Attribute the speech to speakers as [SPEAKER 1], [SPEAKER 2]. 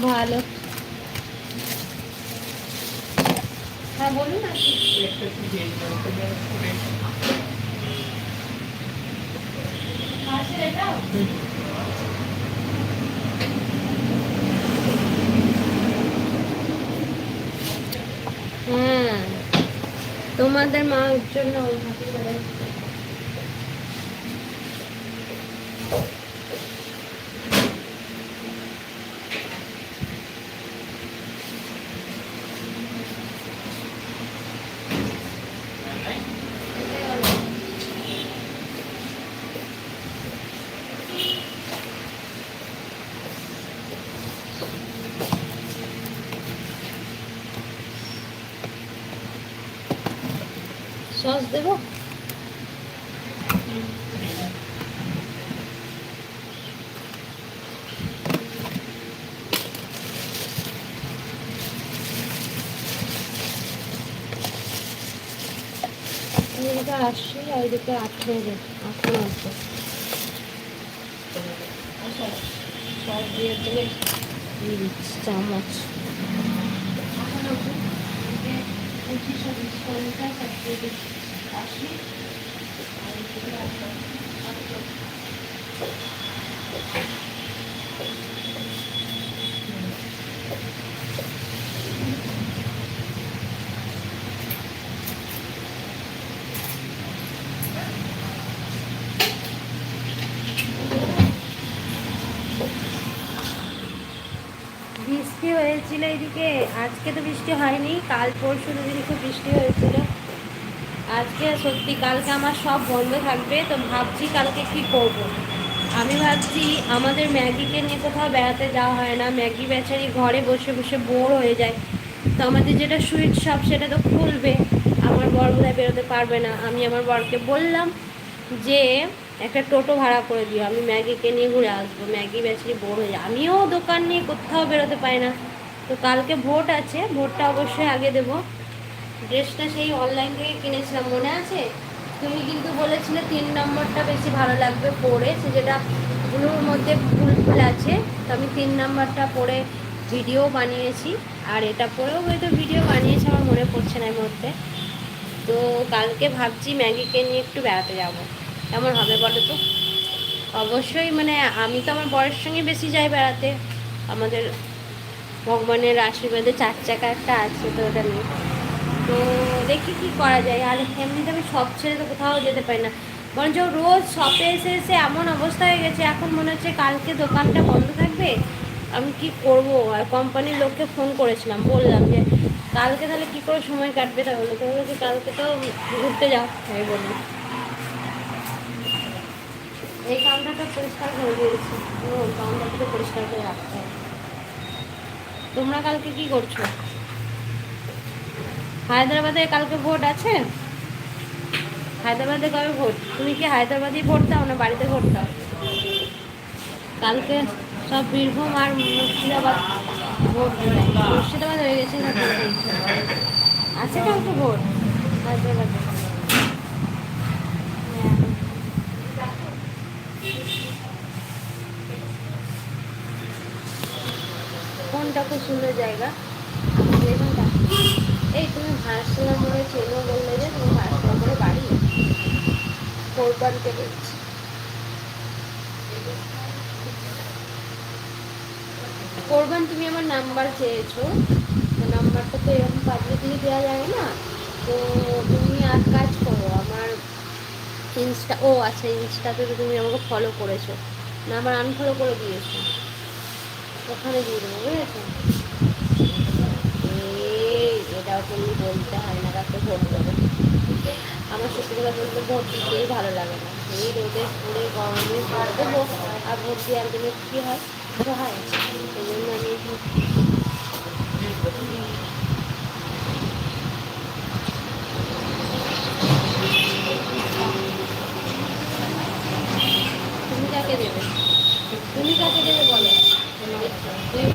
[SPEAKER 1] ভালো।
[SPEAKER 2] হ্যাঁ বলুন
[SPEAKER 1] তোমাদের মার জন্য সস দেবো। এদিকে আসছি আর এদিকে আঠেরো আঠেরো আছে। সস দিয়ে দিলে দিয়ে দিচ্ছি চামচ
[SPEAKER 2] একত্রিশ আশি
[SPEAKER 1] বৃষ্টি হয়েছিল এদিকে আজকে তো বৃষ্টি হয়নি কাল পরশু দুদিন খুব বৃষ্টি হয়েছিল। আজকে সত্যি কালকে আমার সব বন্ধ থাকবে, তো ভাবছি কালকে কি করব। আমি ভাবছি আমাদের ম্যাগিকে নিয়ে কোথাও বেড়াতে যাওয়া হয় না, ম্যাগি বেচারি ঘরে বসে বসে বোর হয়ে যায়। তো আমাদের যেটা সুইট শপ সেটা তো খুলবে, আমার বর বোধহয় বেরোতে পারবে না। আমি আমার বরকে বললাম যে, একটা টোটো ভাড়া করে দিও, আমি ম্যাগিকে নিয়ে ঘুরে আসব। ম্যাগি বেচারি বোর হয়ে যায়। আমিও দোকান নিয়ে কোথাও বেরোতে পারি না। তো কালকে ভোট আছে, ভোটটা অবশ্যই আগে দেবো। ড্রেসটা সেই অনলাইন থেকে কিনেছিলাম, মনে আছে? তুমি কিন্তু বলেছিলে তিন নম্বরটা বেশি ভালো লাগবে পরে, সে যেটা ব্লুর মধ্যে ফুল ফুল আছে, তো আমি তিন নম্বরটা পরে ভিডিও বানিয়েছি, আর এটা পরেও হয়তো ভিডিও বানিয়েছি, আমার মনে পড়ছে না মুহূর্তে। তো কালকে ভাবছি ম্যাগিকে নিয়ে একটু বেড়াতে যাব। কেমন হবে বলো তো? অবশ্যই মানে আমি তো আমার বরের সঙ্গে বেশি যাই বেড়াতে। আমাদের ভগবানের আশীর্বাদে চার চাকা একটা আছে তো ওটা নিয়ে। তো দেখি কি করা যায়। আর এমনিতে আমি সব ছেড়ে তো কোথাও যেতে পারি না। বরঞ্চ রোজ শপে এসে এসে এমন অবস্থা হয়ে গেছে, এখন মনে হচ্ছে কালকে দোকানটা বন্ধ থাকবে, আমি কি করব? আর কোম্পানির লোককে ফোন করেছিলাম, বললাম যে, কালকে তাহলে কি করে সময় কাটবে তাহলে? তো বলল কালকে তো ঘুরতে যাও। আমি বললাম, এই কাউন্টারটা পরিষ্কার করে দিয়েছি। কাউন্টারটা পরিষ্কার করে রাখতে হবে। তোমরা কালকে কি করছ? হায়দ্রাবাদে কালকে ভোট আছে? হায়দ্রাবাদে কবে ভোট? তুমি কি হায়দ্রাবাদেই ভোট দাও না বাড়িতে ভোট দাও? কালকে সব বীরভূম আর মুর্শিদাবাদ ভোট মুর্শিদাবাদ হয়ে গেছে। আছে কালকে ভোট? হায়দ্রাবাদে। হ্যাঁ। কোনটা খুব সুন্দর জায়গা? এই তুমি ভারসালা মোড়ে চেনো বললে যে তুমি ভারসালা মোড়ে বাড়ি কোরবান থেকে কোরবান তুমি আমার নাম্বার চেয়েছো। নাম্বারটা তো এরকম পাবলিকলি দেওয়া যায় না। তো তুমি এক কাজ করো, আমার ইনস্টা, ও আচ্ছা ইনস্টাতে তো তুমি আমাকে ফলো করেছ। না আবার আনফলো করে দিয়েছ। ওখানে দিয়ে দেবো, বুঝেছ? এটাও তুমি বলতে হয় না কাকে ভোট দেবো। আমার সত্যি কথা বলতে ভোট দিতেই ভালো লাগে না। এই রোদে পুরে গরমে ভোট দেবো আর ভোট দিয়ে একদিনে কী হয়? হয় সেই জন্য আমি তুমি কাকে দেবে? তুমি কাকে দেবে বলো? তুমি